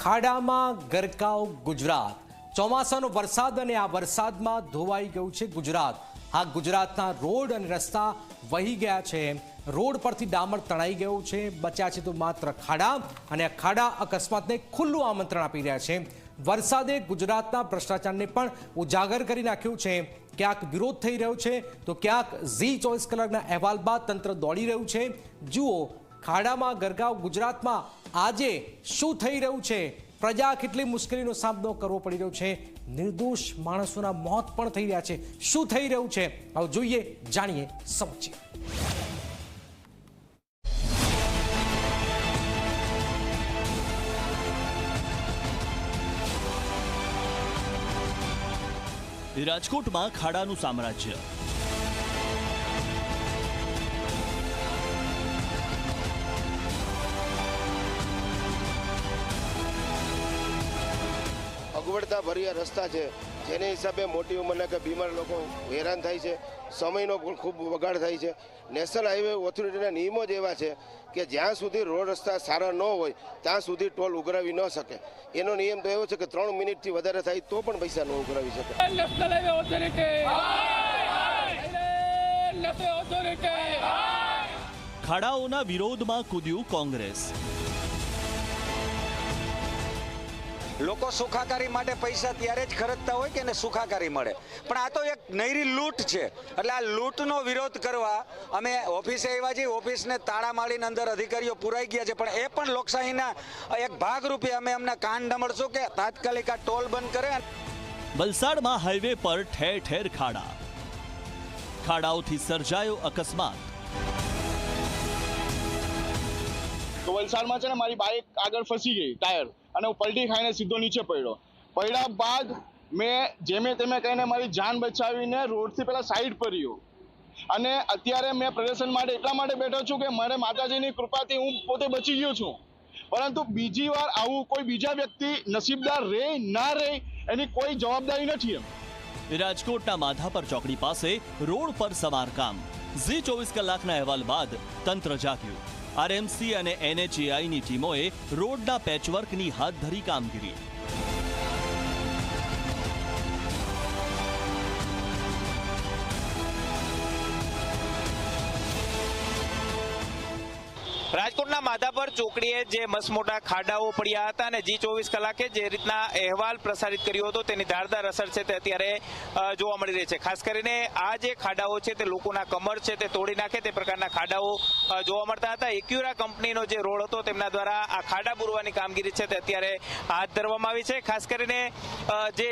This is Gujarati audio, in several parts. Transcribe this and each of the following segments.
ખાડામાં ગરકાવ ગુજરાત. ચોમાસાનો વરસાદ અને આ વરસાદમાં ધોવાઈ ગયું છે ગુજરાત. આ ગુજરાતના રોડ અને રસ્તા વહી ગયા છે. રોડ પરથી ડામર તણાઈ ગયું છે. બચ્યા છે તો માત્ર ખાડા અને ખાડા અકસ્માતને ખુલ્લું આમંત્રણ આપી રહ્યા છે. વરસાદે ગુજરાતના ભ્રષ્ટાચારને પણ ઉજાગર કરી નાખ્યું છે. ક્યાંક વિરોધ થઈ રહ્યો છે તો ક્યાંક ઝી ચોવીસ કલાકના અહેવાલ બાદ તંત્ર દોડી રહ્યું છે. જુઓ ખાડામાં ગરગાવ ગુજરાતમાં આજે શું થઈ રહ્યું છે? પ્રજા કેટલી મુશ્કેલીનો સામનો કરવો પડી રહ્યો છે? નિર્દોષ માણસોના મોત પણ થઈ રહ્યા છે. શું થઈ રહ્યું છે? હવે જોઈએ, જાણીએ સમજીએ. રાજકોટમાં ખાડાનું સામ્રાજ્ય. અગવડતા ભર્યા રસ્તા છે. જેને હિસાબે મોટી ઉંમરના કે બીમાર લોકો હેરાન થાય છે. સમયનો પણ ખૂબ બગાડ થાય છે. નેશનલ હાઈવે ઓથોરિટીના નિયમો જ એવા છે કે જ્યાં સુધી રોડ રસ્તા સારા ન હોય ત્યાં સુધી ટોલ ઉઘરાવી ન શકે. એનો નિયમ તો એવો છે કે ત્રણ મિનિટથી વધારે થાય તો પણ પૈસા ન ઉઘરાવી શકે. Authority! ખાડાઓના વિરોધમાં કૂદ્યું કોંગ્રેસ. લોકો સુખાકારી માટે પૈસા ત્યારે જ ખર્ચતા હોય કે એને સુખાકારી મળે. પણ આ તો એક નૈરી લૂંટ છે. એટલે આ લૂંટનો વિરોધ કરવા અમે ઓફિસે આવ્યા છીએ ઓફિસને તાળા માળીને અંદર અધિકારીઓ પુરાઈ ગયા છે. પણ એ પણ લોકશાહીના એક ભાગરૂપે અમે એમના કાન ડમળશું કે તાત્કાલિક આ ટોલ બંધ કરે વલસાડમાં હાઈવે પર ઠેર ઠેર ખાડા. ખાડાઓથી સર્જાયો અકસ્માત. તો વલસાડમાં છે ને મારી બાઇક આગળ ફસી ગઈ ટાયર. અને હું પલટી ખાઈને સીધો નીચે પડ્યો. પડ્યા બાદ મેં જેમે તેમે કહીને મારી જાન બચાવીને રોડથી પહેલાં સાઈડ પર અને અત્યારે મેં પ્રદર્શન માટે એટલા માટે બેઠો છું કે મારે માતાજીની કૃપાથી હું પોતે બચી ગયો છું. પરંતુ બીજી વાર આવું કોઈ બીજા વ્યક્તિ નસીબદાર રહે ના રહે એની કોઈ જવાબદારી નથી એમ. રાજકોટના માધાપર ચોકડી પાસે રોડ પર સમારકામ. ઝી ચોવીસ કલાકના અહેવાલ બાદ તંત્ર જાગ્યું. આરએમસી અને એનએચએઆઈની ટીમોએ રોડના પેચવર્કની હાથ ધરી કામગીરી. રાજકોટના માધાપર ચોકડીએ જે મસમોટા ખાડાઓ પડ્યા હતા અને જી ચોવીસ કલાકે જે રીતના અહેવાલ પ્રસારિત કર્યો હતો તેની ધારદાર અસર છે તે અત્યારે જોવા મળી રહી છે. ખાસ કરીને આ જે ખાડાઓ છે તે લોકોના કમર છે તે તોડી નાખે તે પ્રકારના ખાડાઓ જોવા મળતા હતા. એક્યુરા કંપનીનો જે રોડ હતો તેમના દ્વારા આ ખાડા પૂરવાની કામગીરી છે તે અત્યારે હાથ ધરવામાં આવી છે. ખાસ કરીને જે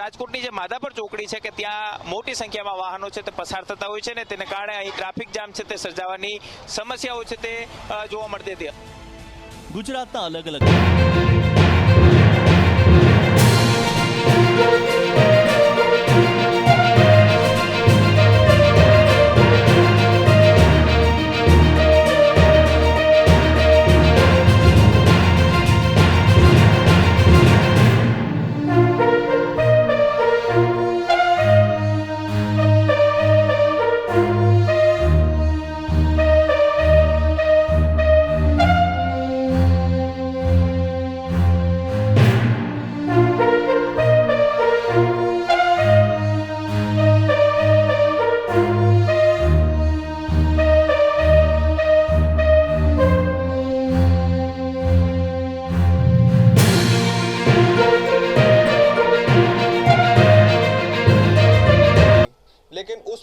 રાજકોટની જે માધાપર ચોકડી છે કે ત્યાં મોટી સંખ્યામાં વાહનો છે તે પસાર થતા હોય છે ને તેને કારણે અહીં ટ્રાફિક જામ છે તે સર્જાવાની સમસ્યાઓ છે તે જોવા મળતી હતી. ગુજરાતના અલગ અલગ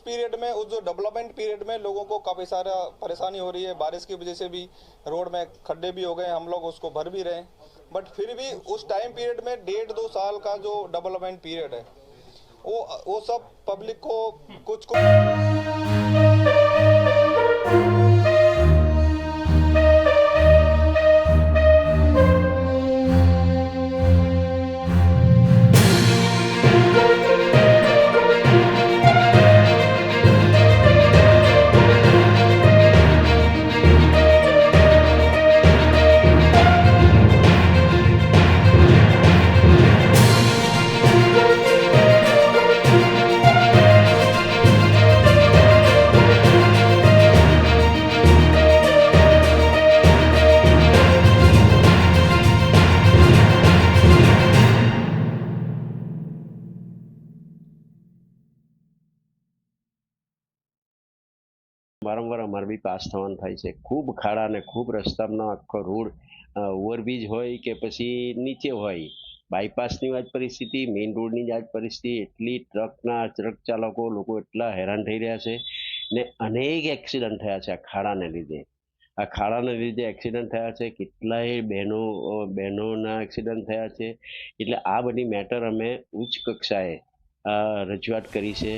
पीरियड में, उस जो डेवलपमेंट पीरियड में लोगों को काफ़ी सारा परेशानी हो रही है। बारिश की वजह से भी रोड में खड्डे भी हो गए हम लोग उसको भर भी रहे हैं। बट फिर भी उस टाइम पीरियड में डेढ़ दो साल का जो डेवलपमेंट पीरियड है, वो वो सब पब्लिक को कुछ कुछ વારંવાર અમારે બી પાસ થવાનું થાય છે. ખૂબ ખાડા અને ખૂબ રસ્તાનો આખો રોડ ઓવરબ્રિજ હોય કે પછી નીચે હોય. બાયપાસની આજ પરિસ્થિતિ મેઇન રોડની જ આ પરિસ્થિતિ, એટલી ટ્રકના ટ્રક ચાલકો લોકો એટલા હેરાન થઈ રહ્યા છે ને અનેક એક્સિડન્ટ થયા છે આ ખાડાને લીધે. આ ખાડાને લીધે એક્સિડન્ટ થયા છે, કેટલાય બહેનો બહેનોના એક્સિડન્ટ થયા છે. એટલે આ બધી મેટર અમે ઉચ્ચ કક્ષાએ રજૂઆત કરી છે.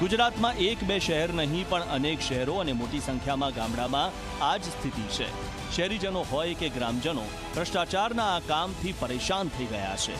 ગુજરાતમાં એક બે શહેર નહીં, પણ અનેક શહેરો અને મોટી સંખ્યામાં ગામડામાં આ જ સ્થિતિ છે. શહેરીજનો હોય કે ગ્રામજનો, ભ્રષ્ટાચારના આ કામથી પરેશાન થઈ ગયા છે.